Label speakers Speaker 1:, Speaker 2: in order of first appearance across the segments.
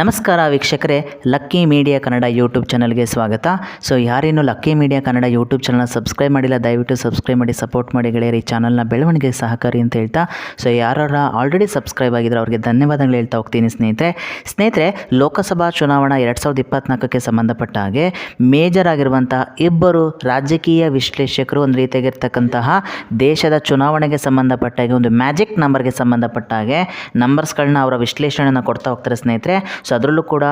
Speaker 1: ನಮಸ್ಕಾರ ವೀಕ್ಷಕರೇ, lucky media Kannada YouTube ಚಾನಲ್ಗೆ ಸ್ವಾಗತ. ಸೊ, ಯಾರೇನು ಲಕ್ಕಿ ಮೀಡಿಯಾ ಕನ್ನಡ ಯೂಟ್ಯೂಬ್ ಚಾನಲ್ನ ಸಬ್ಸ್ಕ್ರೈಬ್ ಮಾಡಿಲ್ಲ, ದಯವಿಟ್ಟು ಸಬ್ಸ್ಕ್ರೈಬ್ ಮಾಡಿ, ಸಪೋರ್ಟ್ ಮಾಡಿ ಗೆಳೆಯರಿ, ಈ ಚಾನಲ್ನ ಬೆಳವಣಿಗೆ ಸಹಕಾರಿ ಅಂತ ಹೇಳ್ತಾ. ಸೊ ಯಾರು ಆಲ್ರೆಡಿ ಸಬ್ಸ್ಕ್ರೈಬ್ ಆಗಿದ್ರೆ ಅವ್ರಿಗೆ ಧನ್ಯವಾದಗಳು ಹೇಳ್ತಾ ಹೋಗ್ತೀನಿ ಸ್ನೇಹಿತರೆ. ಸ್ನೇಹಿತರೆ, ಲೋಕಸಭಾ ಚುನಾವಣಾ ಎರಡು ಸಾವಿರದ ಇಪ್ಪತ್ನಾಲ್ಕಕ್ಕೆ ಸಂಬಂಧಪಟ್ಟ ಹಾಗೆ ಮೇಜರ್ ಆಗಿರುವಂತಹ ಇಬ್ಬರು ರಾಜಕೀಯ ವಿಶ್ಲೇಷಕರು ಒಂದು ರೀತಿಯಾಗಿರ್ತಕ್ಕಂತಹ ದೇಶದ ಚುನಾವಣೆಗೆ ಸಂಬಂಧಪಟ್ಟ ಹಾಗೆ ಒಂದು ಮ್ಯಾಜಿಕ್ ನಂಬರ್ಗೆ ಸಂಬಂಧಪಟ್ಟ ಹಾಗೆ ನಂಬರ್ಸ್ಗಳನ್ನ ಅವರ ವಿಶ್ಲೇಷಣೆಯನ್ನು ಕೊಡ್ತಾ ಹೋಗ್ತಾರೆ ಸ್ನೇಹಿತರೆ. ಸೊ ಅದರಲ್ಲೂ ಕೂಡ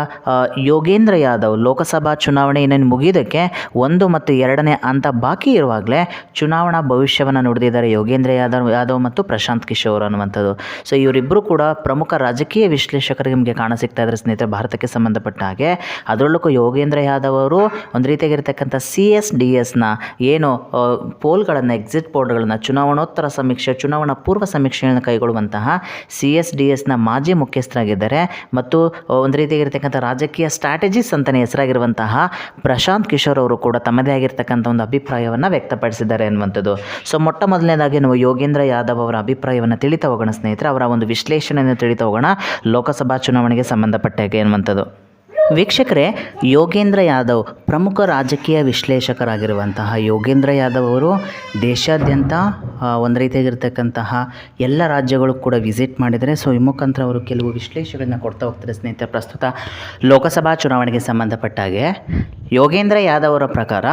Speaker 1: ಯೋಗೇಂದ್ರ ಯಾದವ್ ಲೋಕಸಭಾ ಚುನಾವಣೆ ಇನ್ನೇನು ಮುಗಿಯೋದಕ್ಕೆ ಒಂದು ಮತ್ತು ಎರಡನೇ ಹಂತ ಬಾಕಿ ಇರುವಾಗಲೇ ಚುನಾವಣಾ ಭವಿಷ್ಯವನ್ನು ನುಡಿದಿದ್ದಾರೆ ಯೋಗೇಂದ್ರ ಯಾದವ್ ಯಾದವ್ ಮತ್ತು ಪ್ರಶಾಂತ್ ಕಿಶೋರ್ ಅನ್ನುವಂಥದ್ದು. ಸೊ ಇವರಿಬ್ಬರು ಕೂಡ ಪ್ರಮುಖ ರಾಜಕೀಯ ವಿಶ್ಲೇಷಕರಿಗೆ ನಿಮಗೆ ಕಾಣಸಿಗ್ತಾ ಇದ್ದಾರೆ ಸ್ನೇಹಿತರೆ ಭಾರತಕ್ಕೆ ಸಂಬಂಧಪಟ್ಟ ಹಾಗೆ. ಅದರಲ್ಲೂ ಯೋಗೇಂದ್ರ ಯಾದವ್ ಅವರು ಒಂದು ರೀತಿಯಾಗಿರ್ತಕ್ಕಂಥ ಸಿ ಎಸ್ ಡಿ ಎಸ್ನ ಏನು ಪೋಲ್ಗಳನ್ನು, ಎಕ್ಸಿಟ್ ಪೋಲ್ಗಳನ್ನು, ಚುನಾವಣೋತ್ತರ ಸಮೀಕ್ಷೆ, ಚುನಾವಣಾ ಪೂರ್ವ ಸಮೀಕ್ಷೆಯನ್ನು ಕೈಗೊಳ್ಳುವಂತಹ ಸಿ ಎಸ್ ಡಿ ಎಸ್ನ ಮಾಜಿ ಮುಖ್ಯಸ್ಥರಾಗಿದ್ದಾರೆ. ಮತ್ತು ಒಂದು ರೀತಿಯಾಗಿರ್ತಕ್ಕಂಥ ರಾಜಕೀಯ ಸ್ಟ್ರಾಟಜಿಸ್ ಅಂತಲೇ ಹೆಸರಾಗಿರುವಂತಹ ಪ್ರಶಾಂತ್ ಕಿಶೋರ್ ಅವರು ಕೂಡ ತಮ್ಮದೇ ಆಗಿರ್ತಕ್ಕಂಥ ಒಂದು ಅಭಿಪ್ರಾಯವನ್ನು ವ್ಯಕ್ತಪಡಿಸಿದ್ದಾರೆ ಅನ್ನುವಂಥದ್ದು ಸೊ ಮೊಟ್ಟ ಮೊದಲನೇದಾಗಿ ನಾವು ಯೋಗೇಂದ್ರ ಯಾದವ್ ಅವರ ಅಭಿಪ್ರಾಯವನ್ನು ತಿಳಿತಾ ಹೋಗೋಣ ಸ್ನೇಹಿತರೆ. ಅವರ ಒಂದು ವಿಶ್ಲೇಷಣೆಯನ್ನು ತಿಳಿತಾ ಹೋಗೋಣ. ಲೋಕಸಭಾ ಚುನಾವಣೆಗೆ ಸಂಬಂಧಪಟ್ಟ ಹಾಗೆ ಅನ್ನುವಂಥದ್ದು ವೀಕ್ಷಕರೇ, ಯೋಗೇಂದ್ರ ಯಾದವ್ ಪ್ರಮುಖ ರಾಜಕೀಯ ವಿಶ್ಲೇಷಕರಾಗಿರುವಂತಹ ಯೋಗೇಂದ್ರ ಯಾದವ್ ಅವರು ದೇಶಾದ್ಯಂತ ಒಂದು ರೀತಿಯಾಗಿರ್ತಕ್ಕಂತಹ ಎಲ್ಲ ರಾಜ್ಯಗಳು ಕೂಡ ವಿಸಿಟ್ ಮಾಡಿದರೆ ಸೊ, ಈ ಮುಖಾಂತರ ಅವರು ಕೆಲವು ವಿಶ್ಲೇಷಣೆಗಳನ್ನ ಕೊಡ್ತಾ ಹೋಗ್ತಾರೆ ಸ್ನೇಹಿತರೆ. ಪ್ರಸ್ತುತ ಲೋಕಸಭಾ ಚುನಾವಣೆಗೆ ಸಂಬಂಧಪಟ್ಟ ಹಾಗೆ ಯೋಗೇಂದ್ರ ಯಾದವ್ ಅವರ ಪ್ರಕಾರ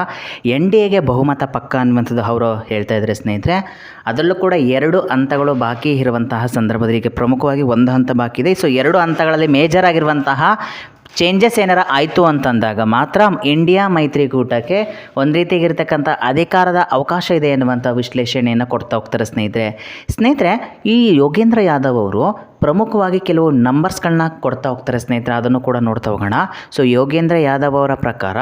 Speaker 1: ಎನ್ ಡಿ ಎಗೆ ಬಹುಮತ ಪಕ್ಕ ಅನ್ನುವಂಥದ್ದು ಅವರು ಹೇಳ್ತಾ ಇದ್ದಾರೆ ಸ್ನೇಹಿತರೆ. ಅದರಲ್ಲೂ ಕೂಡ ಎರಡು ಹಂತಗಳು ಬಾಕಿ ಇರುವಂತಹ ಸಂದರ್ಭದಲ್ಲಿ ಈಗ ಪ್ರಮುಖವಾಗಿ ಒಂದು ಹಂತ ಬಾಕಿ ಇದೆ. ಸೊ, ಎರಡು ಹಂತಗಳಲ್ಲಿ ಮೇಜರ್ ಆಗಿರುವಂತಹ ಚೇಂಜಸ್ ಏನಾರ ಆಯಿತು ಅಂತಂದಾಗ ಮಾತ್ರ ಇಂಡಿಯಾ ಮೈತ್ರಿಕೂಟಕ್ಕೆ ಒಂದು ರೀತಿಯಾಗಿರ್ತಕ್ಕಂಥ ಅಧಿಕಾರದ ಅವಕಾಶ ಇದೆ ಎನ್ನುವಂಥ ವಿಶ್ಲೇಷಣೆಯನ್ನು ಕೊಡ್ತಾ ಹೋಗ್ತಾರೆ ಸ್ನೇಹಿತರೆ. ಸ್ನೇಹಿತರೆ, ಈ ಯೋಗೇಂದ್ರ ಯಾದವ್ ಅವರು ಪ್ರಮುಖವಾಗಿ ಕೆಲವು ನಂಬರ್ಸ್ಗಳನ್ನ ಕೊಡ್ತಾ ಹೋಗ್ತಾರೆ ಸ್ನೇಹಿತರೆ, ಅದನ್ನು ಕೂಡ ನೋಡ್ತಾ ಹೋಗೋಣ. ಸೊ ಯೋಗೇಂದ್ರ ಯಾದವ್ ಅವರ ಪ್ರಕಾರ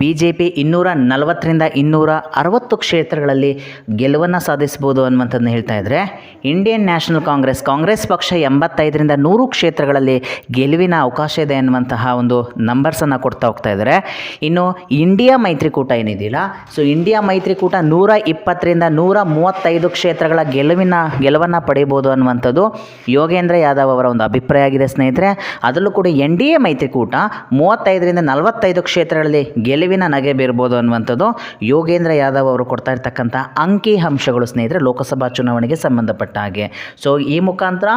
Speaker 1: ಬಿ ಜೆ ಪಿ ಇನ್ನೂರ ನಲವತ್ತರಿಂದ ಇನ್ನೂರ ಅರವತ್ತು ಕ್ಷೇತ್ರಗಳಲ್ಲಿ ಗೆಲುವನ್ನು ಸಾಧಿಸ್ಬೋದು ಅನ್ನುವಂಥದ್ದನ್ನು ಹೇಳ್ತಾ ಇದ್ದರೆ ಇಂಡಿಯನ್ ನ್ಯಾಷನಲ್ ಕಾಂಗ್ರೆಸ್ ಕಾಂಗ್ರೆಸ್ ಪಕ್ಷ ಎಂಬತ್ತೈದರಿಂದ ನೂರು ಕ್ಷೇತ್ರಗಳಲ್ಲಿ ಗೆಲುವಿನ ಅವಕಾಶ ಇದೆ ಅನ್ನುವಂತಹ ಒಂದು ನಂಬರ್ಸನ್ನು ಕೊಡ್ತಾ ಹೋಗ್ತಾ ಇದ್ದಾರೆ ಇನ್ನು ಇಂಡಿಯಾ ಮೈತ್ರಿಕೂಟ ಏನಿದೆಯಲ್ಲ ಸೊ ಇಂಡಿಯಾ ಮೈತ್ರಿಕೂಟ ನೂರ ಇಪ್ಪತ್ತರಿಂದ ನೂರ ಮೂವತ್ತೈದು ಕ್ಷೇತ್ರಗಳ ಗೆಲುವಿನ, ಗೆಲುವನ್ನು ಪಡೆಯಬಹುದು ಅನ್ನುವಂಥದ್ದು ಯೋಗೇಂದ್ರ ಯಾದವ್ ಅವರ ಒಂದು ಅಭಿಪ್ರಾಯ ಆಗಿದೆ ಸ್ನೇಹಿತರೆ. ಅದರಲ್ಲೂ ಕೂಡ ಎನ್ ಡಿ ಎ ಮೈತ್ರಿಕೂಟ ಮೂವತ್ತೈದರಿಂದ ನಲವತ್ತೈದು ಕ್ಷೇತ್ರಗಳಲ್ಲಿ ಗೆಲುವಿನ ನಗೆ ಬೀರ್ಬೋದು ಅನ್ನುವಂಥದ್ದು ಯೋಗೇಂದ್ರ ಯಾದವ್ ಅವರು ಕೊಡ್ತಾ ಇರ್ತಕ್ಕಂಥ ಅಂಕಿ ಅಂಶಗಳು ಸ್ನೇಹಿತರೆ ಲೋಕಸಭಾ ಚುನಾವಣೆಗೆ ಸಂಬಂಧಪಟ್ಟ ಹಾಗೆ. ಸೊ ಈ ಮುಖಾಂತರ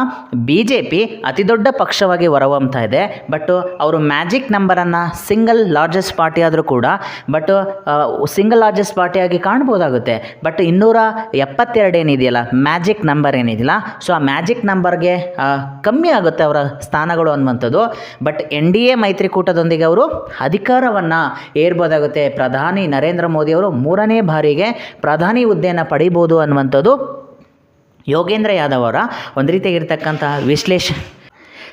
Speaker 1: ಬಿ ಜೆ ಪಿ ಅತಿ ದೊಡ್ಡ ಪಕ್ಷವಾಗಿ ಹೊರಹೊಮ್ತಾ ಇದೆ. ಬಟ್ ಅವರು ಮ್ಯಾಜಿಕ್ ನಂಬರನ್ನು ಸಿಂಗಲ್ ಲಾರ್ಜೆಸ್ಟ್ ಪಾರ್ಟಿ ಆದರೂ ಕೂಡ ಬಟ್ ಸಿಂಗಲ್ ಲಾರ್ಜೆಸ್ಟ್ ಪಾರ್ಟಿಯಾಗಿ ಕಾಣ್ಬೋದಾಗುತ್ತೆ. ಬಟ್ ಇನ್ನೂರ ಎಪ್ಪತ್ತೆರಡು ಏನಿದೆಯಲ್ಲ, ಮ್ಯಾಜಿಕ್ ನಂಬರ್ ಏನಿದೆಯಲ್ಲ ಸೊ ಆ ಮ್ಯಾಜಿಕ್ ನಂಬರ್ಗೆ ಕಮ್ಮಿ ಆಗುತ್ತೆ ಅವರ ಸ್ಥಾನಗಳು ಅನ್ನುವಂಥದ್ದು. ಬಟ್ ಎನ್ ಡಿ ಎ ಮೈತ್ರಿಕೂಟದೊಂದಿಗೆ ಅವರು ಅಧಿಕಾರವನ್ನು ಏರ್ಬೋದಾಗುತ್ತೆ. ಪ್ರಧಾನಿ ನರೇಂದ್ರ ಮೋದಿ ಅವರು ಮೂರನೇ ಬಾರಿಗೆ ಪ್ರಧಾನಿ ಹುದ್ದೆಯನ್ನು ಪಡಿಬೋದು ಅನ್ನುವಂಥದ್ದು ಯೋಗೇಂದ್ರ ಯಾದವ್ ಅವರ ಒಂದು ರೀತಿಯಾಗಿರ್ತಕ್ಕಂತಹ ವಿಶ್ಲೇಷ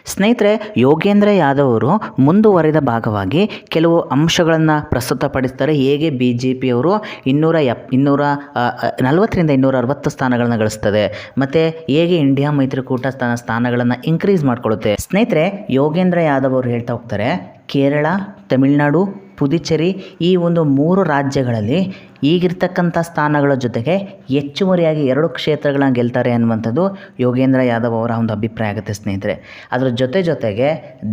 Speaker 1: ಸ್ನೇಹಿತರೆ, ಯೋಗೇಂದ್ರ ಯಾದವ್ ಅವರು ಮುಂದುವರೆದ ಭಾಗವಾಗಿ ಕೆಲವು ಅಂಶಗಳನ್ನು ಪ್ರಸ್ತುತಪಡಿಸ್ತಾರೆ. ಹೇಗೆ ಬಿ ಜೆ ಪಿಯವರು ಇನ್ನೂರ ಎಪ್, ಇನ್ನೂರ ನಲವತ್ತರಿಂದ ಇನ್ನೂರ ಅರವತ್ತು ಸ್ಥಾನಗಳನ್ನು ಗಳಿಸ್ತದೆ. ಮತ್ತು ಹೇಗೆ ಇಂಡಿಯಾ ಮೈತ್ರಿಕೂಟ ಸ್ಥಾನ ಸ್ಥಾನಗಳನ್ನು ಇನ್ಕ್ರೀಸ್ ಮಾಡಿಕೊಳ್ಳುತ್ತೆ. ಸ್ನೇಹಿತರೆ, ಯೋಗೇಂದ್ರ ಯಾದವ್ ಅವರು ಹೇಳ್ತಾ ಹೋಗ್ತಾರೆ, ಕೇರಳ, ತಮಿಳುನಾಡು, ಪುದುಚೇರಿ ಈ ಒಂದು ಮೂರು ರಾಜ್ಯಗಳಲ್ಲಿ ಈಗಿರ್ತಕ್ಕಂಥ ಸ್ಥಾನಗಳ ಜೊತೆಗೆ ಹೆಚ್ಚುವರಿಯಾಗಿ ಎರಡು ಕ್ಷೇತ್ರಗಳನ್ನ ಗೆಲ್ತಾರೆ ಅನ್ನುವಂಥದ್ದು ಯೋಗೇಂದ್ರ ಯಾದವ್ ಅವರ ಒಂದು ಅಭಿಪ್ರಾಯ ಆಗುತ್ತೆ ಸ್ನೇಹಿತರೆ. ಅದರ ಜೊತೆ ಜೊತೆಗೆ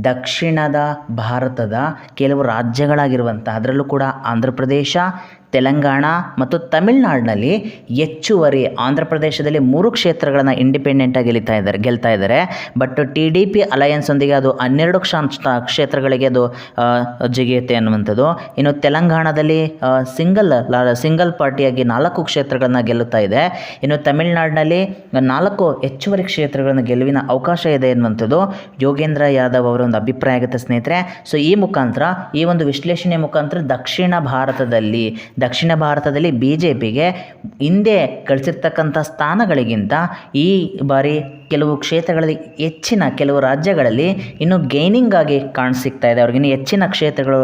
Speaker 1: ದಕ್ಷಿಣದ ಭಾರತದ ಕೆಲವು ರಾಜ್ಯಗಳಾಗಿರುವಂಥ ಅದರಲ್ಲೂ ಕೂಡ ಆಂಧ್ರ ಪ್ರದೇಶ, ತೆಲಂಗಾಣ ಮತ್ತು ತಮಿಳ್ನಾಡಿನಲ್ಲಿ ಹೆಚ್ಚುವರಿ ಆಂಧ್ರ ಪ್ರದೇಶದಲ್ಲಿ ಮೂರು ಕ್ಷೇತ್ರಗಳನ್ನು ಇಂಡಿಪೆಂಡೆಂಟಾಗಿ ಗೆಲ್ತಾ ಇದ್ದಾರೆ ಗೆಲ್ತಾ ಇದ್ದಾರೆ. ಬಟ್ ಟಿ ಡಿ ಪಿ ಅಲಯನ್ಸೊಂದಿಗೆ ಅದು ಹನ್ನೆರಡು ಕ್ಷ ಕ್ಷೇತ್ರಗಳಿಗೆ ಅದು ಜಿಗಿಯುತ್ತೆ ಅನ್ನುವಂಥದ್ದು. ಇನ್ನು ತೆಲಂಗಾಣದಲ್ಲಿ ಸಿಂಗಲ್ ಸಿಂಗಲ್ ಪಾರ್ಟಿಯಾಗಿ ನಾಲ್ಕು ಕ್ಷೇತ್ರಗಳನ್ನು ಗೆಲ್ಲುತ್ತಾ ಇದೆ. ಇನ್ನು ತಮಿಳುನಾಡಿನಲ್ಲಿ ನಾಲ್ಕು ಹೆಚ್ಚುವರಿ ಕ್ಷೇತ್ರಗಳನ್ನು ಗೆಲುವಿನ ಅವಕಾಶ ಇದೆ ಎನ್ನುವಂಥದ್ದು ಯೋಗೇಂದ್ರ ಯಾದವ್ ಅವರ ಒಂದು ಅಭಿಪ್ರಾಯ ಆಗುತ್ತೆ ಸ್ನೇಹಿತರೆ. ಸೊ ಈ ಮುಖಾಂತರ, ಈ ಒಂದು ವಿಶ್ಲೇಷಣೆ ಮುಖಾಂತರ ದಕ್ಷಿಣ ಭಾರತದಲ್ಲಿ ದಕ್ಷಿಣ ಭಾರತದಲ್ಲಿ ಬಿ ಜೆ ಪಿಗೆ ಹಿಂದೆ ಗಳಿಸಿರ್ತಕ್ಕಂಥ ಸ್ಥಾನಗಳಿಗಿಂತ ಈ ಬಾರಿ ಕೆಲವು ಕ್ಷೇತ್ರಗಳಲ್ಲಿ, ಹೆಚ್ಚಿನ ಕೆಲವು ರಾಜ್ಯಗಳಲ್ಲಿ ಇನ್ನು ಗೈನಿಂಗ್ ಆಗಿ ಕಾಣಸಿಗ್ತಾ ಇದೆ. ಅವ್ರಿಗೆ ಹೆಚ್ಚಿನ ಕ್ಷೇತ್ರಗಳು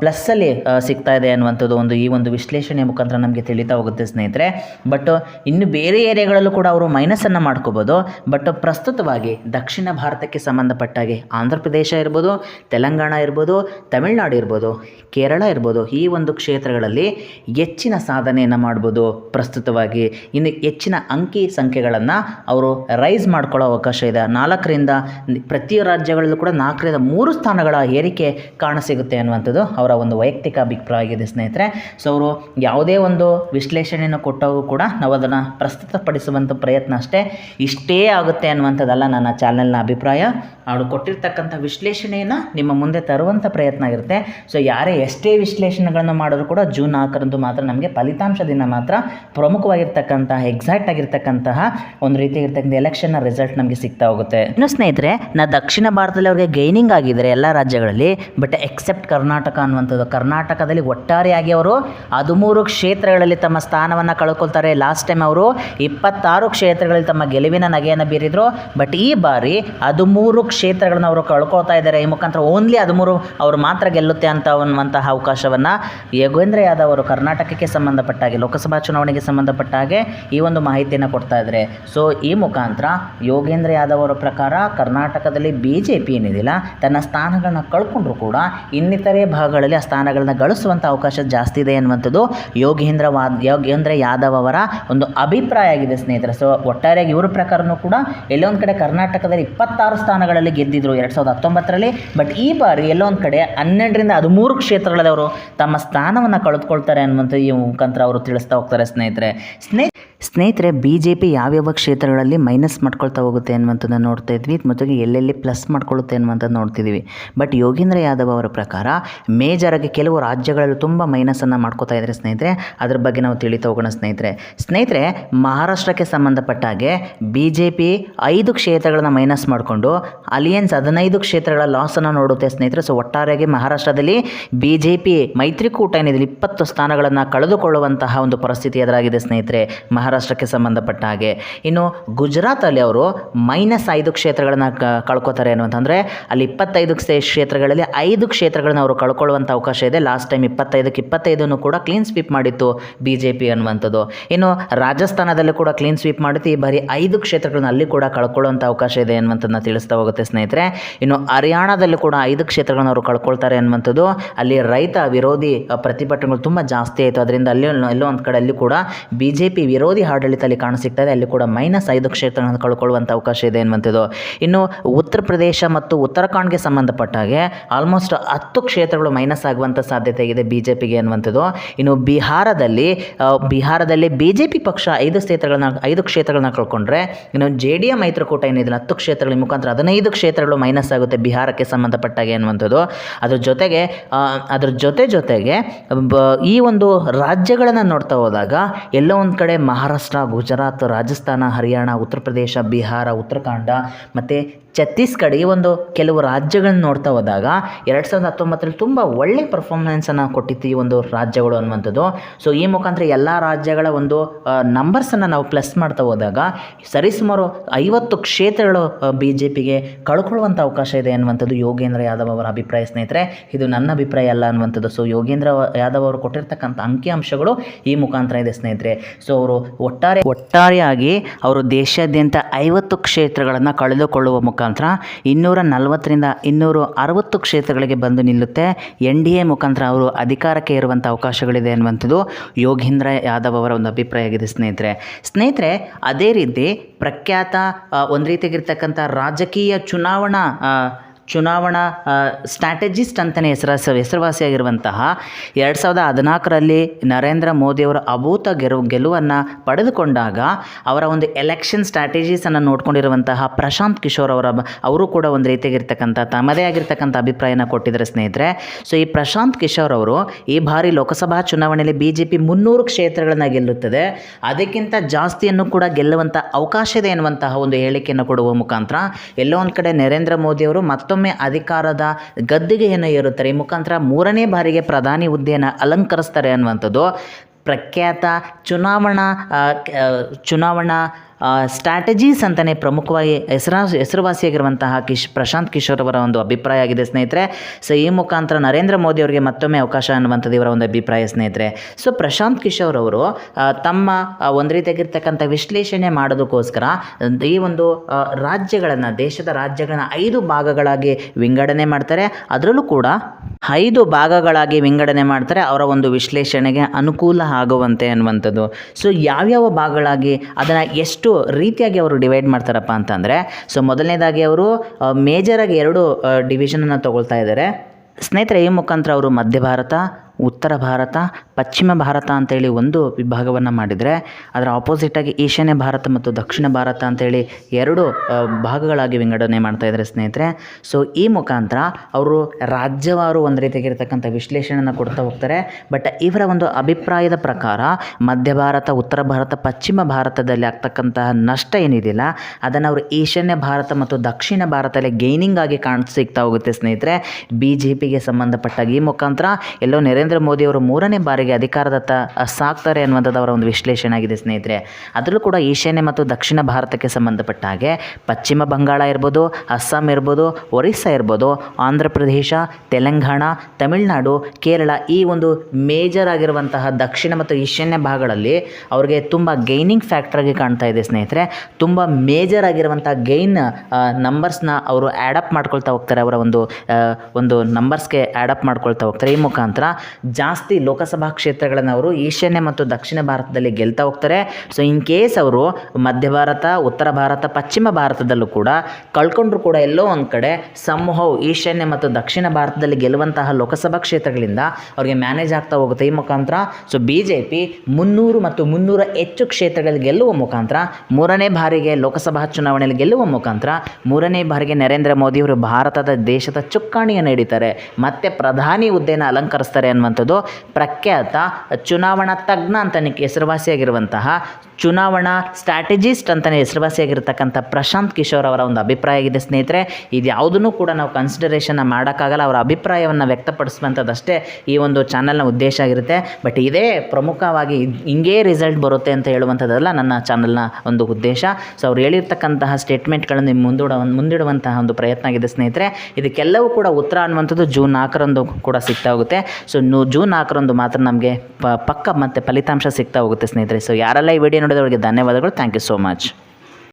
Speaker 1: ಪ್ಲಸ್ಸಲ್ಲಿ ಸಿಗ್ತಾ ಇದೆ ಅನ್ನುವಂಥದ್ದು ಒಂದು ಈ ಒಂದು ವಿಶ್ಲೇಷಣೆ ಮುಖಾಂತರ ನಮಗೆ ತಿಳಿತಾ ಹೋಗುತ್ತೆ ಸ್ನೇಹಿತರೆ. ಬಟ್ ಇನ್ನು ಬೇರೆ ಏರಿಯಾಗಳಲ್ಲೂ ಕೂಡ ಅವರು ಮೈನಸನ್ನು ಮಾಡ್ಕೋಬೋದು. ಬಟ್ ಪ್ರಸ್ತುತವಾಗಿ ದಕ್ಷಿಣ ಭಾರತಕ್ಕೆ ಸಂಬಂಧಪಟ್ಟಾಗೆ ಆಂಧ್ರ ಪ್ರದೇಶ ಇರ್ಬೋದು, ತೆಲಂಗಾಣ ಇರ್ಬೋದು, ತಮಿಳುನಾಡು ಇರ್ಬೋದು, ಕೇರಳ ಇರ್ಬೋದು, ಈ ಒಂದು ಕ್ಷೇತ್ರಗಳಲ್ಲಿ ಹೆಚ್ಚಿನ ಸಾಧನೆಯನ್ನು ಮಾಡ್ಬೋದು ಪ್ರಸ್ತುತವಾಗಿ. ಇನ್ನು ಹೆಚ್ಚಿನ ಅಂಕಿ ಸಂಖ್ಯೆಗಳನ್ನು ಅವರು ರೈಸ್ ಮಾಡ್ಕೊಳ್ಳೋ ಅವಕಾಶ ಇದೆ. ನಾಲ್ಕರಿಂದ ಪ್ರತಿ ರಾಜ್ಯಗಳಲ್ಲೂ ಕೂಡ ನಾಲ್ಕರಿಂದ ಮೂರು ಸ್ಥಾನಗಳ ಏರಿಕೆ ಕಾಣಸಿಗುತ್ತೆ ಅನ್ನುವಂಥದ್ದು ಅವರ ಒಂದು ವೈಯಕ್ತಿಕ ಅಭಿಪ್ರಾಯ ಆಗಿದೆ ಸ್ನೇಹಿತರೆ. ಸೊ ಅವರು ಯಾವುದೇ ಒಂದು ವಿಶ್ಲೇಷಣೆಯನ್ನು ಕೊಟ್ಟಾಗೂ ಕೂಡ ನಾವು ಅದನ್ನು ಪ್ರಸ್ತುತಪಡಿಸುವಂಥ ಪ್ರಯತ್ನ ಅಷ್ಟೇ. ಇಷ್ಟೇ ಆಗುತ್ತೆ ಅನ್ನುವಂಥದ್ದಲ್ಲ ನನ್ನ ಚಾನಲ್ನ ಅಭಿಪ್ರಾಯ. ಅವರು ಕೊಟ್ಟಿರ್ತಕ್ಕಂಥ ವಿಶ್ಲೇಷಣೆಯನ್ನು ನಿಮ್ಮ ಮುಂದೆ ತರುವಂಥ ಪ್ರಯತ್ನ ಆಗಿರುತ್ತೆ ಸೊ ಯಾರೇ ಎಷ್ಟೇ ವಿಶ್ಲೇಷಣೆಗಳನ್ನು ಮಾಡಿದ್ರು ಕೂಡ ಜೂನ್ ನಾಲ್ಕರಂದು ಮಾತ್ರ ನಮಗೆ ಫಲಿತಾಂಶ ದಿನ ಮಾತ್ರ ಪ್ರಮುಖವಾಗಿರ್ತಕ್ಕಂತಹ ಎಕ್ಸಾಕ್ಟ್ ಆಗಿರ್ತಕ್ಕಂತಹ ಒಂದು ರೀತಿ ರೀತಿಯಾಗಿರ್ತಕ್ಕಂಥ ಎಲೆಕ್ಷನ್ನ ರಿಸಲ್ಟ್ ನಮಗೆ ಸಿಗ್ತಾ ಹೋಗುತ್ತೆ. ಇನ್ನು ಸ್ನೇಹಿತರೆ, ನಾ ದಕ್ಷಿಣ ಭಾರತದಲ್ಲಿ ಅವ್ರಿಗೆ ಗೈನಿಂಗ್ ಆಗಿದ್ದಾರೆ ಎಲ್ಲ ರಾಜ್ಯಗಳಲ್ಲಿ, ಬಟ್ ಎಕ್ಸೆಪ್ಟ್ ಕರ್ನಾಟಕ ಅನ್ನುವಂಥದ್ದು, ಕರ್ನಾಟಕದಲ್ಲಿ ಒಟ್ಟಾರೆಯಾಗಿ ಅವರು ಹದಿಮೂರು ಕ್ಷೇತ್ರಗಳಲ್ಲಿ ತಮ್ಮ ಸ್ಥಾನವನ್ನು ಕಳ್ಕೊಳ್ತಾರೆ. ಲಾಸ್ಟ್ ಟೈಮ್ ಅವರು ಇಪ್ಪತ್ತಾರು ಕ್ಷೇತ್ರಗಳಲ್ಲಿ ತಮ್ಮ ಗೆಲುವಿನ ನಗೆಯನ್ನು ಬೀರಿದ್ರು. ಬಟ್ ಈ ಬಾರಿ ಹದಿಮೂರು ಕ್ಷೇತ್ರಗಳನ್ನು ಅವರು ಕಳ್ಕೊಳ್ತಾ ಇದ್ದಾರೆ. ಈ ಮುಖಾಂತರ ಓನ್ಲಿ ಹದಿಮೂರು ಅವರು ಮಾತ್ರ ಗೆಲ್ಲುತ್ತೆ ಅಂತ ಅನ್ನುವಂತಹ ಅವಕಾಶವನ್ನು ಯೋಗೇಂದ್ರ ಯಾದವ್ ಅವರು ಕರ್ನಾಟಕಕ್ಕೆ ಸಂಬಂಧಪಟ್ಟ ಹಾಗೆ ಲೋಕಸಭಾ ಚುನಾವಣೆಗೆ ಸಂಬಂಧಪಟ್ಟ ಹಾಗೆ ಈ ಒಂದು ಮಾಹಿತಿಯನ್ನು ಕೊಡ್ತಾ ಇದ್ದಾರೆ. ಸೊ ಈ ಮುಖಾಂತರ ಯೋಗೇಂದ್ರ ಯಾದವ್ ಅವರ ಪ್ರಕಾರ ಕರ್ನಾಟಕದಲ್ಲಿ ಬಿ ಜೆ ಪಿ ಏನಿದಿಲ್ಲ, ತನ್ನ ಸ್ಥಾನಗಳನ್ನ ಕಳ್ಕೊಂಡ್ರು ಕೂಡ ಇನ್ನಿತರೆ ಭಾಗಗಳಲ್ಲಿ ಆ ಸ್ಥಾನಗಳನ್ನ ಗಳಿಸುವಂಥ ಅವಕಾಶ ಜಾಸ್ತಿ ಇದೆ ಅನ್ನುವಂಥದ್ದು ಯೋಗೇಂದ್ರ ವಾದ್ ಯೋಗೇಂದ್ರ ಯಾದವ್ ಅವರ ಒಂದು ಅಭಿಪ್ರಾಯ ಆಗಿದೆ ಸ್ನೇಹಿತರೆ. ಸೊ ಒಟ್ಟಾರೆಯಾಗಿ ಇವ್ರ ಪ್ರಕಾರನೂ ಕೂಡ ಎಲ್ಲೋ ಒಂದು ಕಡೆ ಕರ್ನಾಟಕದಲ್ಲಿ ಇಪ್ಪತ್ತಾರು ಸ್ಥಾನಗಳಲ್ಲಿ ಗೆದ್ದಿದ್ರು ಎರಡು ಸಾವಿರದ ಹತ್ತೊಂಬತ್ತರಲ್ಲಿ, ಬಟ್ ಈ ಬಾರಿ ಎಲ್ಲೋ ಒಂದು ಕಡೆ ಹನ್ನೆರಡರಿಂದ ಹದಿಮೂರು ಕ್ಷೇತ್ರಗಳಲ್ಲಿ ಅವರು ತಮ್ಮ ಸ್ಥಾನವನ್ನು ಕಳೆದುಕೊಳ್ತಾರೆ ಅನ್ನುವಂಥ ಈ ಮುಖಾಂತರ ಅವರು ತಿಳಿಸ್ತಾ ಹೋಗ್ತಾರೆ ಸ್ನೇಹಿತರೆ. ಸ್ನೇಹ ಸ್ನೇಹಿತರೆ ಬಿ ಜೆ ಪಿ ಯಾವ್ಯಾವ ಕ್ಷೇತ್ರಗಳಲ್ಲಿ ಮೈನಸ್ ಮಾಡ್ಕೊಳ್ತಾ ಹೋಗುತ್ತೆ ಅನ್ನುವಂಥದ್ದನ್ನು ನೋಡ್ತಾ ಇದ್ವಿ. ಮೊದಲಿಗೆ ಎಲ್ಲೆಲ್ಲಿ ಪ್ಲಸ್ ಮಾಡ್ಕೊಳ್ಳುತ್ತೆ ಅನ್ನುವಂಥದ್ದು ನೋಡ್ತಿದ್ವಿ. ಬಟ್ ಯೋಗೇಂದ್ರ ಯಾದವ್ ಅವರ ಪ್ರಕಾರ, ಮೇಜರಾಗಿ ಕೆಲವು ರಾಜ್ಯಗಳಲ್ಲಿ ತುಂಬ ಮೈನಸನ್ನು ಮಾಡ್ಕೋತಾ ಇದ್ದಾರೆ ಸ್ನೇಹಿತರೆ, ಅದ್ರ ಬಗ್ಗೆ ನಾವು ತಿಳಿತಾ ಹೋಗೋಣ ಸ್ನೇಹಿತರೆ. ಸ್ನೇಹಿತರೆ, ಮಹಾರಾಷ್ಟ್ರಕ್ಕೆ ಸಂಬಂಧಪಟ್ಟ ಹಾಗೆ ಬಿ ಜೆ ಪಿ ಐದು ಕ್ಷೇತ್ರಗಳನ್ನು ಮೈನಸ್ ಮಾಡಿಕೊಂಡು ಅಲಿಯನ್ಸ್ ಹದಿನೈದು ಕ್ಷೇತ್ರಗಳ ಲಾಸನ್ನು ನೋಡುತ್ತೆ ಸ್ನೇಹಿತರೆ. ಸೊ ಒಟ್ಟಾರೆಯಾಗಿ ಮಹಾರಾಷ್ಟ್ರದಲ್ಲಿ ಬಿ ಜೆ ಪಿ ಮೈತ್ರಿಕೂಟ ಏನಿದೆ, ಇಪ್ಪತ್ತು ಸ್ಥಾನಗಳನ್ನು ಕಳೆದುಕೊಳ್ಳುವಂತಹ ಒಂದು ಪರಿಸ್ಥಿತಿ ಎದುರಾಗಿದೆ ಸ್ನೇಹಿತರೆ. ಮಹಾರಾಷ್ಟ್ರಕ್ಕೆ ಸಂಬಂಧಪಟ್ಟ ಹಾಗೆ. ಇನ್ನು ಗುಜರಾತಲ್ಲಿ ಅವರು ಮೈನಸ್ ಐದು ಕ್ಷೇತ್ರಗಳನ್ನು ಕಳ್ಕೊತಾರೆ ಅನ್ನುವಂತಂದರೆ ಅಲ್ಲಿ ಇಪ್ಪತ್ತೈದು ಕ್ಷೇ- ಕ್ಷೇತ್ರಗಳಲ್ಲಿ ಐದು ಕ್ಷೇತ್ರಗಳನ್ನು ಅವರು ಕಳ್ಕೊಳ್ಳುವಂಥ ಅವಕಾಶ ಇದೆ. ಲಾಸ್ಟ್ ಟೈಮ್ ಇಪ್ಪತ್ತೈದಕ್ಕೆ ಇಪ್ಪತ್ತೈದನ್ನು ಕೂಡ ಕ್ಲೀನ್ ಸ್ವೀಪ್ ಮಾಡಿತ್ತು ಬಿ ಜೆ ಪಿ ಅನ್ನುವಂಥದ್ದು. ಇನ್ನು ರಾಜಸ್ಥಾನದಲ್ಲೂ ಕೂಡ ಕ್ಲೀನ್ ಸ್ವೀಪ್ ಮಾಡಿತ್ತು. ಈ ಬಾರಿ ಐದು ಕ್ಷೇತ್ರಗಳನ್ನ ಅಲ್ಲಿ ಕೂಡ ಕಳ್ಕೊಳ್ಳುವಂಥ ಅವಕಾಶ ಇದೆ ಅನ್ನುವಂಥದ್ದನ್ನ ತಿಳಿಸ್ತಾ ಹೋಗುತ್ತೆ ಸ್ನೇಹಿತರೆ. ಇನ್ನು ಹರಿಯಾಣದಲ್ಲೂ ಕೂಡ ಐದು ಕ್ಷೇತ್ರಗಳನ್ನು ಅವರು ಕಳ್ಕೊಳ್ತಾರೆ ಅನ್ನುವಂಥದ್ದು. ಅಲ್ಲಿ ರೈತ ವಿರೋಧಿ ಪ್ರತಿಭಟನೆಗಳು ತುಂಬ ಜಾಸ್ತಿ ಆಯಿತು. ಅದರಿಂದ ಅಲ್ಲಿ, ಎಲ್ಲೋ ಒಂದು ಕಡೆ ಅಲ್ಲಿ ಕೂಡ ಬಿ ಜೆ ಪಿ ವಿರೋಧಿ ಆಡಳಿತ ಅಲ್ಲಿ ಕಾಣಸಿಗ್ತಾ ಇದೆ ಅಲ್ಲಿ ಕೂಡ ಮೈನಸ್ ಐದು ಕ್ಷೇತ್ರಗಳನ್ನು ಕಳ್ಕೊಳ್ಳುವಂಥ ಅವಕಾಶ ಇದೆ ಅನ್ನುವಂಥದ್ದು ಇನ್ನು ಉತ್ತರ ಪ್ರದೇಶ ಮತ್ತು ಉತ್ತರಾಖಂಡ್ಗೆ ಸಂಬಂಧಪಟ್ಟ ಹಾಗೆ ಆಲ್ಮೋಸ್ಟ್ ಹತ್ತು ಕ್ಷೇತ್ರಗಳು ಮೈನಸ್ ಆಗುವಂಥ ಸಾಧ್ಯತೆ ಇದೆ ಬಿ ಜೆ ಪಿಗೆ ಅನ್ನುವಂಥದ್ದು ಇನ್ನು ಬಿಹಾರದಲ್ಲಿ ಬಿಹಾರದಲ್ಲಿ ಬಿ ಜೆ ಪಿ ಪಕ್ಷ ಐದು ಕ್ಷೇತ್ರಗಳನ್ನ ಐದು ಕ್ಷೇತ್ರಗಳನ್ನ ಕಳ್ಕೊಂಡ್ರೆ, ಇನ್ನು ಜೆ ಡಿ ಎ ಮೈತ್ರಿಕೂಟ ಏನಿದೆ, ಹತ್ತು ಕ್ಷೇತ್ರಗಳ ಮುಖಾಂತರ ಹದಿನೈದು ಕ್ಷೇತ್ರಗಳು ಮೈನಸ್ ಆಗುತ್ತೆ ಬಿಹಾರಕ್ಕೆ ಸಂಬಂಧಪಟ್ಟಾಗೆ ಅನ್ನುವಂಥದ್ದು ಅದ್ರ ಜೊತೆಗೆ ಅದ್ರ ಜೊತೆ ಜೊತೆಗೆ ಈ ಒಂದು ರಾಜ್ಯಗಳನ್ನು ನೋಡ್ತಾ ಹೋದಾಗ ಎಲ್ಲೋ ಒಂದು ಕಡೆ ಮಹಾರಾಷ್ಟ್ರ ಗುಜರಾತ್ ರಾಜಸ್ಥಾನ ಹರಿಯಾಣ ಉತ್ತರ ಪ್ರದೇಶ ಬಿಹಾರ ಉತ್ತರಾಖಂಡ ಮತ್ತು ಛತ್ತೀಸ್ಗಢ ಈ ಒಂದು ಕೆಲವು ರಾಜ್ಯಗಳನ್ನ ನೋಡ್ತಾ ಹೋದಾಗ ಎರಡು ಸಾವಿರದ ಹತ್ತೊಂಬತ್ತರಲ್ಲಿ ತುಂಬ ಒಳ್ಳೆ ಪರ್ಫಾರ್ಮೆನ್ಸನ್ನು ಕೊಟ್ಟಿತ್ತು ಈ ಒಂದು ರಾಜ್ಯಗಳು ಅನ್ನುವಂಥದ್ದು. ಸೊ ಈ ಮುಖಾಂತರ ಎಲ್ಲ ರಾಜ್ಯಗಳ ಒಂದು ನಂಬರ್ಸನ್ನು ನಾವು ಪ್ಲಸ್ ಮಾಡ್ತಾ ಹೋದಾಗ ಸರಿಸುಮಾರು ಐವತ್ತು ಕ್ಷೇತ್ರಗಳು ಬಿ ಜೆ ಪಿಗೆ ಕಳ್ಕೊಳ್ಳುವಂಥ ಅವಕಾಶ ಇದೆ ಅನ್ನುವಂಥದ್ದು ಯೋಗೇಂದ್ರ ಯಾದವ್ ಅವರ ಅಭಿಪ್ರಾಯ ಸ್ನೇಹಿತರೆ. ಇದು ನನ್ನ ಅಭಿಪ್ರಾಯ ಅಲ್ಲ ಅನ್ನುವಂಥದ್ದು. ಸೊ ಯೋಗೇಂದ್ರ ಯಾದವ್ ಅವರು ಕೊಟ್ಟಿರ್ತಕ್ಕಂಥ ಅಂಕಿಅಂಶಗಳು ಈ ಮುಖಾಂತರ ಇದೆ ಸ್ನೇಹಿತರೆ. ಸೊ ಅವರು ಒಟ್ಟಾರೆ, ಒಟ್ಟಾರೆಯಾಗಿ ಅವರು ದೇಶಾದ್ಯಂತ ಐವತ್ತು ಕ್ಷೇತ್ರಗಳನ್ನು ಕಳೆದುಕೊಳ್ಳುವ ಮುಖಾಂತರ ಇನ್ನೂರ ನಲವತ್ತರಿಂದ ಇನ್ನೂರು ಅರವತ್ತು ಕ್ಷೇತ್ರಗಳಿಗೆ ಬಂದು ನಿಲ್ಲುತ್ತೆ. ಎನ್ ಡಿ ಎ ಮುಖಾಂತರ ಅವರು ಅಧಿಕಾರಕ್ಕೆ ಇರುವಂಥ ಅವಕಾಶಗಳಿದೆ ಅನ್ನುವಂಥದ್ದು ಯೋಗೀಂದ್ರ ಯಾದವ್ ಅವರ ಒಂದು ಅಭಿಪ್ರಾಯ ಆಗಿದೆ ಸ್ನೇಹಿತರೆ. ಸ್ನೇಹಿತರೆ, ಅದೇ ರೀತಿ ಪ್ರಖ್ಯಾತ ಒಂದು ರೀತಿಯಾಗಿರ್ತಕ್ಕಂಥ ರಾಜಕೀಯ ಚುನಾವಣಾ ಚುನಾವಣಾ ಸ್ಟ್ರಾಟಜಿಸ್ಟ್ ಅಂತಲೇ ಹೆಸರಾಸ ಹೆಸರುವಾಸಿಯಾಗಿರುವಂತಹ ಎರಡು ಸಾವಿರದ ಹದಿನಾಲ್ಕರಲ್ಲಿ ನರೇಂದ್ರ ಮೋದಿಯವರ ಅಭೂತ ಗೆಲುವು ಗೆಲುವನ್ನು ಪಡೆದುಕೊಂಡಾಗ ಅವರ ಒಂದು ಎಲೆಕ್ಷನ್ ಸ್ಟ್ರಾಟಜೀಸನ್ನು ನೋಡಿಕೊಂಡಿರುವಂತಹ ಪ್ರಶಾಂತ್ ಕಿಶೋರ್ ಅವರ ಅವರು ಕೂಡ ಒಂದು ರೀತಿಯಾಗಿರ್ತಕ್ಕಂಥ, ತಮ್ಮದೇ ಆಗಿರ್ತಕ್ಕಂಥ ಅಭಿಪ್ರಾಯನ ಕೊಟ್ಟಿದ್ದಾರೆ ಸ್ನೇಹಿತರೆ. ಸೊ ಈ ಪ್ರಶಾಂತ್ ಕಿಶೋರ್ ಅವರು ಈ ಬಾರಿ ಲೋಕಸಭಾ ಚುನಾವಣೆಯಲ್ಲಿ ಬಿ ಜೆ ಪಿ ಮುನ್ನೂರು ಕ್ಷೇತ್ರಗಳನ್ನು ಗೆಲ್ಲುತ್ತದೆ. ಅದಕ್ಕಿಂತ ಜಾಸ್ತಿಯನ್ನು ಕೂಡ ಗೆಲ್ಲುವಂಥ ಅವಕಾಶ ಇದೆ ಎನ್ನುವಂತಹ ಒಂದು ಹೇಳಿಕೆಯನ್ನು ಕೊಡುವ ಮುಖಾಂತರ ಎಲ್ಲೋ ಒಂದು ಕಡೆ ನರೇಂದ್ರ ಮೋದಿಯವರು ಮತ್ತೊಮ್ಮೆ ಅಧಿಕಾರದ ಗದ್ದುಗೆಯನ್ನು ಏರುತ್ತಾರೆ. ಈ ಮುಖಾಂತರ ಮೂರನೇ ಬಾರಿಗೆ ಪ್ರಧಾನಿ ಹುದ್ದೆಯನ್ನು ಅಲಂಕರಿಸ್ತಾರೆ ಅನ್ನುವಂಥದ್ದು. ಪ್ರಖ್ಯಾತ ಚುನಾವಣಾ ಚುನಾವಣಾ ಸ್ಟ್ರಾಟಜೀಸ್ ಅಂತಲೇ ಪ್ರಮುಖವಾಗಿ ಹೆಸರಾ, ಹೆಸರುವಾಸಿಯಾಗಿರುವಂತಹ ಕಿಶ್, ಪ್ರಶಾಂತ್ ಕಿಶೋರ್ ಅವರ ಒಂದು ಅಭಿಪ್ರಾಯ ಆಗಿದೆ ಸ್ನೇಹಿತರೆ. ಸೊ ಈ ಮುಖಾಂತರ ನರೇಂದ್ರ ಮೋದಿ ಅವರಿಗೆ ಮತ್ತೊಮ್ಮೆ ಅವಕಾಶ ಅನ್ನುವಂಥದ್ದು ಇವರ ಒಂದು ಅಭಿಪ್ರಾಯ ಸ್ನೇಹಿತರೆ. ಸೊ ಪ್ರಶಾಂತ್ ಕಿಶೋರ್ ಅವರು ತಮ್ಮ ಒಂದು ರೀತಿಯಾಗಿರ್ತಕ್ಕಂಥ ವಿಶ್ಲೇಷಣೆ ಮಾಡೋದಕ್ಕೋಸ್ಕರ, ಈ ಒಂದು ರಾಜ್ಯಗಳನ್ನು, ದೇಶದ ರಾಜ್ಯಗಳನ್ನು ಐದು ಭಾಗಗಳಾಗಿ ವಿಂಗಡಣೆ ಮಾಡ್ತಾರೆ. ಅದರಲ್ಲೂ ಕೂಡ ಐದು ಭಾಗಗಳಾಗಿ ವಿಂಗಡಣೆ ಮಾಡ್ತಾರೆ. ಅವರ ಒಂದು ವಿಶ್ಲೇಷಣೆಗೆ ಅನುಕೂಲ ಆಗುವಂತೆ ಅನ್ನುವಂಥದ್ದು. ಸೊ ಯಾವ್ಯಾವ ಭಾಗಗಳಾಗಿ, ಅದನ್ನು ಎಷ್ಟು ರೀತಿಯಾಗಿ ಅವರು ಡಿವೈಡ್ ಮಾಡ್ತಾರಪ್ಪ ಅಂತಂದರೆ ಸೊ ಮೊದಲನೇದಾಗಿ ಅವರು ಮೇಜರಾಗಿ ಎರಡು ಡಿವಿಷನನ್ನು ತಗೊಳ್ತಾ ಇದ್ದಾರೆ ಸ್ನೇಹಿತರೆ, ಈ ಮುಖಾಂತರ ಅವರು ಮಧ್ಯ ಭಾರತ ಉತ್ತರ ಭಾರತ, ಪಶ್ಚಿಮ ಭಾರತ ಅಂತೇಳಿ ಒಂದು ವಿಭಾಗವನ್ನು ಮಾಡಿದರೆ ಅದರ ಆಪೋಸಿಟಾಗಿ ಈಶಾನ್ಯ ಭಾರತ ಮತ್ತು ದಕ್ಷಿಣ ಭಾರತ ಅಂತೇಳಿ ಎರಡು ಭಾಗಗಳಾಗಿ ವಿಂಗಡಣೆ ಮಾಡ್ತಾ ಇದ್ದಾರೆ ಸ್ನೇಹಿತರೆ. ಸೊ ಈ ಮುಖಾಂತರ ಅವರು ರಾಜ್ಯವಾರು ಒಂದು ರೀತಿಯಾಗಿರ್ತಕ್ಕಂಥ ವಿಶ್ಲೇಷಣೆಯನ್ನು ಕೊಡ್ತಾ ಹೋಗ್ತಾರೆ. ಬಟ್ ಇವರ ಒಂದು ಅಭಿಪ್ರಾಯದ ಪ್ರಕಾರ ಮಧ್ಯ ಭಾರತ, ಉತ್ತರ ಭಾರತ, ಪಶ್ಚಿಮ ಭಾರತದಲ್ಲಿ ಆಗ್ತಕ್ಕಂತಹ ನಷ್ಟ ಏನಿದೆಯಲ್ಲ, ಅದನ್ನು ಅವರು ಈಶಾನ್ಯ ಭಾರತ ಮತ್ತು ದಕ್ಷಿಣ ಭಾರತದಲ್ಲಿ ಗೈನಿಂಗ್ ಆಗಿ ಕಾಣಿಸ್ತಾ ಹೋಗುತ್ತೆ ಸ್ನೇಹಿತರೆ. ಬಿ ಜೆ ಪಿಗೆ ಸಂಬಂಧಪಟ್ಟಾಗ ಈ ಮುಖಾಂತರ ಎಲ್ಲೋ ನರೇಂದ್ರ ಮೋದಿ ಅವರು ಮೂರನೇ ಬಾರಿಗೆ ಅಧಿಕಾರದತ್ತ ಸಾಕ್ತಾರೆ ಅನ್ನುವಂಥದ್ದು ಅವರ ಒಂದು ವಿಶ್ಲೇಷಣೆ ಆಗಿದೆ ಸ್ನೇಹಿತರೆ. ಅದರಲ್ಲೂ ಕೂಡ ಈಶಾನ್ಯ ಮತ್ತು ದಕ್ಷಿಣ ಭಾರತಕ್ಕೆ ಸಂಬಂಧಪಟ್ಟ ಹಾಗೆ ಪಶ್ಚಿಮ ಬಂಗಾಳ ಇರ್ಬೋದು, ಅಸ್ಸಾಂ ಇರ್ಬೋದು, ಒರಿಸ್ಸಾ ಇರ್ಬೋದು, ಆಂಧ್ರ ಪ್ರದೇಶ, ತೆಲಂಗಾಣ, ತಮಿಳುನಾಡು, ಕೇರಳ ಈ ಒಂದು ಮೇಜರ್ ಆಗಿರುವಂತಹ ದಕ್ಷಿಣ ಮತ್ತು ಈಶಾನ್ಯ ಭಾಗಗಳಲ್ಲಿ ಅವ್ರಿಗೆ ತುಂಬ ಗೈನಿಂಗ್ ಫ್ಯಾಕ್ಟ್ರಾಗಿ ಕಾಣ್ತಾ ಇದೆ ಸ್ನೇಹಿತರೆ. ತುಂಬ ಮೇಜರ್ ಆಗಿರುವಂಥ ಗೈನ್ ನಂಬರ್ಸ್ನ ಅವರು ಆ್ಯಡಪ್ ಮಾಡ್ಕೊಳ್ತಾ ಹೋಗ್ತಾರೆ, ಅವರ ಒಂದು ಒಂದು ನಂಬರ್ಸ್ಗೆ ಆ್ಯಡಪ್ ಮಾಡ್ಕೊಳ್ತಾ ಹೋಗ್ತಾರೆ. ಈ ಮುಖಾಂತರ ಜಾಸ್ತಿ ಲೋಕಸಭಾ ಕ್ಷೇತ್ರಗಳನ್ನು ಅವರು ಈಶಾನ್ಯ ಮತ್ತು ದಕ್ಷಿಣ ಭಾರತದಲ್ಲಿ ಗೆಲ್ತಾ ಹೋಗ್ತಾರೆ. ಸೊ ಇನ್ ಕೇಸ್ ಅವರು ಮಧ್ಯ ಭಾರತ, ಉತ್ತರ ಭಾರತ, ಪಶ್ಚಿಮ ಭಾರತದಲ್ಲೂ ಕೂಡ ಕಳ್ಕೊಂಡ್ರು ಕೂಡ ಎಲ್ಲೋ ಒಂದು ಕಡೆ ಸಮೂಹವು ಈಶಾನ್ಯ ಮತ್ತು ದಕ್ಷಿಣ ಭಾರತದಲ್ಲಿ ಗೆಲ್ಲುವಂತಹ ಲೋಕಸಭಾ ಕ್ಷೇತ್ರಗಳಿಂದ ಅವರಿಗೆ ಮ್ಯಾನೇಜ್ ಆಗ್ತಾ ಹೋಗುತ್ತೆ. ಈ ಮುಖಾಂತರ ಸೊ ಬಿ ಜೆ ಪಿ ಮುನ್ನೂರು ಮತ್ತು ಮುನ್ನೂರ ಹೆಚ್ಚು ಕ್ಷೇತ್ರಗಳಲ್ಲಿ ಗೆಲ್ಲುವ ಮುಖಾಂತರ, ಮೂರನೇ ಬಾರಿಗೆ ಲೋಕಸಭಾ ಚುನಾವಣೆಯಲ್ಲಿ ಗೆಲ್ಲುವ ಮುಖಾಂತರ, ಮೂರನೇ ಬಾರಿಗೆ ನರೇಂದ್ರ ಮೋದಿಯವರು ಭಾರತದ ದೇಶದ ಚುಕ್ಕಾಣಿಯನ್ನು ಹಿಡಿತಾರೆ. ಮತ್ತೆ ಪ್ರಧಾನಿ ಹುದ್ದೆಯನ್ನು ಅಲಂಕರಿಸ್ತಾರೆ ಅನ್ನುವಂಥದ್ದು ಪ್ರಖ್ಯಾತ ಚುನಾವಣಾ ತಜ್ಞ ಅಂತ ಹೆಸರುವಾಸಿಯಾಗಿರುವಂತಹ ಚುನಾವಣಾ ಸ್ಟ್ರಾಟಜಿಸ್ಟ್ ಅಂತಲೇ ಹೆಸರುವಾಸಿಯಾಗಿರ್ತಕ್ಕಂಥ ಪ್ರಶಾಂತ್ ಕಿಶೋರ್ ಅವರ ಒಂದು ಅಭಿಪ್ರಾಯ ಆಗಿದೆ ಸ್ನೇಹಿತರೆ. ಇದು ಯಾವುದನ್ನು ಕೂಡ ನಾವು ಕನ್ಸಿಡರೇಷನ್ನ ಮಾಡೋಕ್ಕಾಗಲ್ಲ, ಅವರ ಅಭಿಪ್ರಾಯವನ್ನು ವ್ಯಕ್ತಪಡಿಸುವಂಥದ್ದಷ್ಟೇ ಈ ಒಂದು ಚಾನಲ್ನ ಉದ್ದೇಶ ಆಗಿರುತ್ತೆ. ಬಟ್ ಇದೇ ಪ್ರಮುಖವಾಗಿ ಹಿಂಗೇ ರಿಸಲ್ಟ್ ಬರುತ್ತೆ ಅಂತ ಹೇಳುವಂಥದ್ದಲ್ಲ ನನ್ನ ಚಾನಲ್ನ ಒಂದು ಉದ್ದೇಶ. ಸೊ ಅವ್ರು ಹೇಳಿರ್ತಕ್ಕಂತಹ ಸ್ಟೇಟ್ಮೆಂಟ್ಗಳನ್ನು ನಿಮ್ಮ ಮುಂದೂಡ, ಮುಂದಿಡುವಂತಹ ಒಂದು ಪ್ರಯತ್ನ ಆಗಿದೆ ಸ್ನೇಹಿತರೆ. ಇದಕ್ಕೆಲ್ಲವೂ ಕೂಡ ಉತ್ತರ ಅನ್ನುವಂಥದ್ದು ಜೂನ್ ನಾಲ್ಕರಂದು ಕೂಡ ಸಿಗ್ತಾ ಹೋಗುತ್ತೆ. ಸೊ ಜೂನ್ ನಾಲ್ಕರಂದು ಮಾತ್ರ ನಮಗೆ ಪಕ್ಕ ಮತ್ತು ಫಲಿತಾಂಶ ಸಿಗ್ತಾ ಹೋಗುತ್ತೆ ಸ್ನೇಹಿತರೆ. ಸೊ ಯಾರೆಲ್ಲ ಈ ವಿಡಿಯೋ ఉండేదోడికి ధన్యవాదాలు కూడా. Thank you so much